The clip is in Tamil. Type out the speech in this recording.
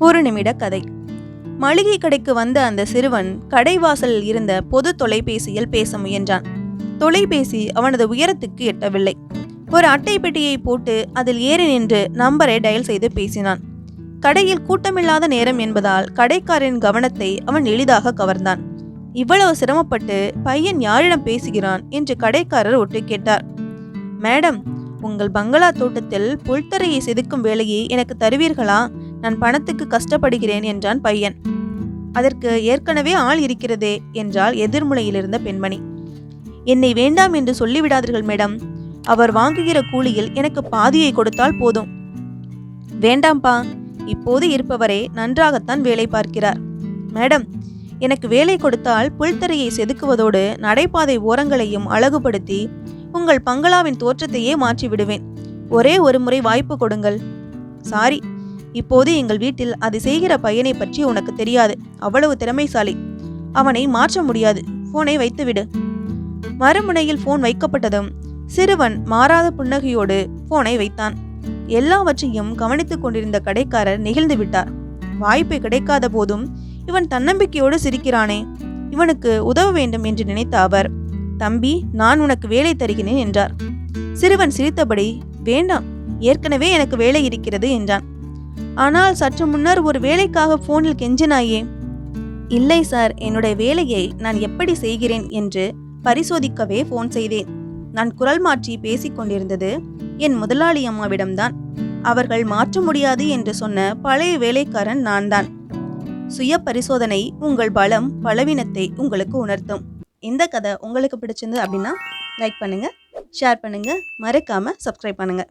ஒரு நிமிட கதை. மளிகை கடைக்கு வந்த அந்த சிறுவன் கடைவாசலில் இருந்த பொது தொலைபேசியில் பேச முயன்றான். தொலைபேசி அவனது உயரத்துக்கு எட்டவில்லை. ஒரு அட்டை பெட்டியை போட்டு அதில் ஏறி நின்று நம்பரை டயல் செய்து பேசினான். கடையில் கூட்டமில்லாத நேரம் என்பதால் கடைக்காரரின் கவனத்தை அவன் எளிதாக கவர்ந்தான். இவ்வளவு சிரமப்பட்டு பையன் யாரிடம் பேசுகிறான் என்று கடைக்காரர் ஒட்டு கேட்டார். மேடம் உங்கள் பங்களா தோட்டத்தில் புல்தரையை செதுக்கும் வேலையை எனக்கு தருவீர்களா? நான் பணத்துக்கு கஷ்டப்படுகிறேன் என்றான் பையன். அதற்கு ஏற்கனவே ஆள் இருக்கிறதே என்றால் எதிர்முனையில் இருந்த பெண்மணி. என்னை வேண்டாம் என்று சொல்லிவிடாதீர்கள் மேடம். அவர் வாங்குகிற கூலியில் எனக்கு பாதியை கொடுத்தால் போதும். வேண்டாம்பா. இப்போது இருப்பவரே நன்றாகத்தான் வேலை பார்க்கிறார். மேடம் எனக்கு வேலை கொடுத்தால் புல்தரையை செதுக்குவதோடு நடைபாதை ஓரங்களையும் அழகுபடுத்தி உங்கள் பங்களாவின் தோற்றத்தையே மாற்றிவிடுவேன். ஒரே ஒரு முறை வாய்ப்பு கொடுங்கள். சாரி இப்போது எங்கள் வீட்டில் அதை செய்கிற பையனை பற்றி உனக்கு தெரியாது. அவ்வளவு திறமைசாலி. அவனை மாற்ற முடியாது. போனை வைத்துவிடு. மறுமுனையில் போன் வைக்கப்பட்டதும் சிறுவன் மாறாத புன்னகையோடு போனை வைத்தான். எல்லாவற்றையும் கவனித்துக் கொண்டிருந்த கடைக்காரர் நெகிழ்ந்து விட்டார். வாய்ப்பு கிடைக்காத போதும் இவன் தன்னம்பிக்கையோடு சிரிக்கிறானே. இவனுக்கு உதவ வேண்டும் என்று நினைத்த அவர் தம்பி நான் உனக்கு வேலை தருகிறேன் என்றார். சிறுவன் சிரித்தபடி வேண்டாம். ஏற்கனவே எனக்கு வேலை இருக்கிறது என்றான். ஆனால் சற்று முன்னர் ஒரு வேலைக்காக போனில் கெஞ்சினாயே. இல்லை சார் என்னுடைய வேலையை நான் எப்படி செய்கிறேன்? என்று பரிசோதிக்கவே போன் செய்தேன். நான் குரல் மாற்றி பேசிக்கொண்டிருந்தது என் முதலாளி அம்மாவிடம்தான். அவர்கள் மாற்ற முடியாது என்று சொன்ன பழைய வேலைக்காரன் நான்தான். சுய பரிசோதனை உங்கள் பலம் பலவீனத்தை உங்களுக்கு உணர்த்தும். இந்த கதை உங்களுக்கு பிடிச்சிருந்து அப்படின்னா லைக் பண்ணுங்க ஷேர் பண்ணுங்க மறக்காம சப்ஸ்கிரைப் பண்ணுங்க.